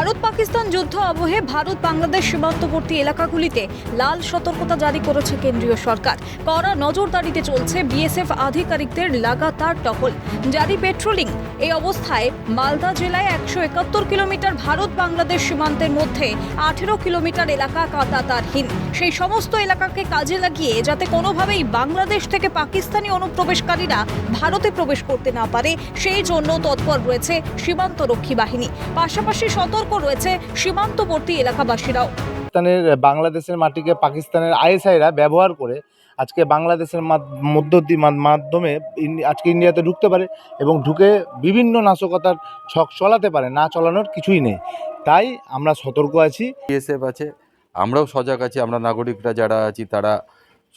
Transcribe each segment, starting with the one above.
ভারত পাকিস্তান যুদ্ধ আবহে ভারত বাংলাদেশ সীমান্তবর্তী এলাকাগুলিতে লাল সতর্কতা জারি করেছে কেন্দ্রীয় সরকার। কড়া নজরদারিতে চলছে বিএসএফ আধিকারিকদের লাগাতার টহল। জারি পেট্রোলিং, এই অবস্থায় মালদা জেলায় একশো একাত্তর কিলোমিটার ভারত বাংলাদেশ সীমান্তের মধ্যে আঠেরো কিলোমিটার এলাকা কাঁটাতারহীন। সেই সমস্ত এলাকাকে কাজে লাগিয়ে যাতে কোনোভাবেই বাংলাদেশ থেকে পাকিস্তানি অনুপ্রবেশকারীরা ভারতে প্রবেশ করতে না পারে, সেই জন্য তৎপর রয়েছে সীমান্তরক্ষী বাহিনী। পাশাপাশি সতর্ক রয়েছে সীমান্তবর্তী এলাকাবাসীরাও। পাকিস্তানের বাংলাদেশের মাটিকে পাকিস্তানের আইএসআইরা ব্যবহার করে আজকে বাংলাদেশের মাধ- মধ্য মাধ্যমে আজকে ইন্ডিয়াতে ঢুকতে পারে এবং ঢুকে বিভিন্ন নাশকতার ছক চলাতে পারে। না চলানোর কিছুই নেই। তাই আমরা সতর্ক আছি। বিএসএফ আছে আমরাও সজাগ আছি। আমরা নাগরিকরা যারা আছি তারা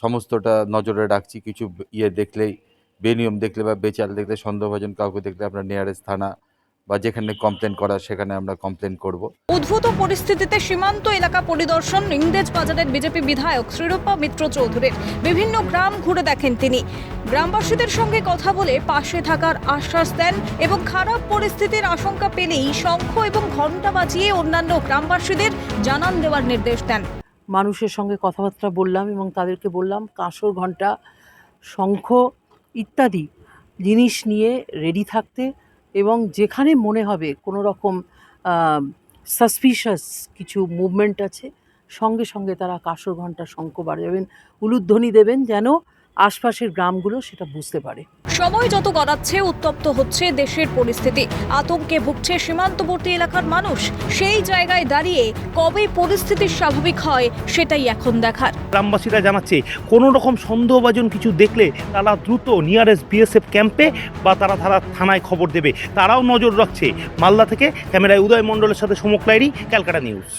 সমস্তটা নজরে রাখছি। কিছু ইয়ে দেখলেই বেনিয়ম দেখলে বা বেচাল দেখলে সন্দেহভাজন কাউকে দেখলে আমরা নিয়ারেস্ট থানা বা যেখানে কমপ্লেন করার সেখানে আমরা কমপ্লেন করব। উদ্ভূত পরিস্থিতিতে সীমান্ত এলাকা পরিদর্শন ইংরেজ বাজারের বিজেপি বিধায়ক শ্রীরূপা মিত্র চৌধুরীর। বিভিন্ন গ্রাম ঘুরে দেখেন তিনি। গ্রামবাসীদের সঙ্গে কথা বলে পাশে থাকার আশ্বাস দেন এবং খারাপ পরিস্থিতির আশঙ্কা পেলেই শঙ্খ এবং ঘণ্টা বাজিয়ে অন্যান্য গ্রামবাসীদের জানান দেওয়ার নির্দেশ দেন। মানুষের সঙ্গে কথাবার্তা বললাম এবং তাদেরকে বললাম কাঁসর ঘণ্টা শঙ্খ ইত্যাদি জিনিস নিয়ে রেডি থাকতে এবং যেখানে মনে হবে কোনো রকম সাসপিশাস কিছু মুভমেন্ট আছে, সঙ্গে সঙ্গে তারা কাঁসর ঘণ্টা শঙ্খ বাজাবেন উলুধ্বনি দেবেন যেন আশপাশের গ্রামগুলো সেটা বুঝতে পারে। সময় যত গড়াচ্ছে উত্তপ্ত হচ্ছে দেশের পরিস্থিতি। আতঙ্কে ভুগছে সীমান্তবর্তী এলাকার মানুষ। সেই জায়গায় দাঁড়িয়ে কবে পরিস্থিতি স্বাভাবিক হয় সেটাই এখন দেখার। গ্রামবাসীরা জানাচ্ছে কোনো রকম সন্দেহভাজন কিছু দেখলে তারা দ্রুত নিয়ারেস্ট বিএসএফ ক্যাম্পে বা তারা তারা থানায় খবর দেবে। তারাও নজর রাখছে। মালদা থেকে ক্যামেরায় উদয় মণ্ডলের সাথে সমক লাইরি ক্যালকাটা নিউজ।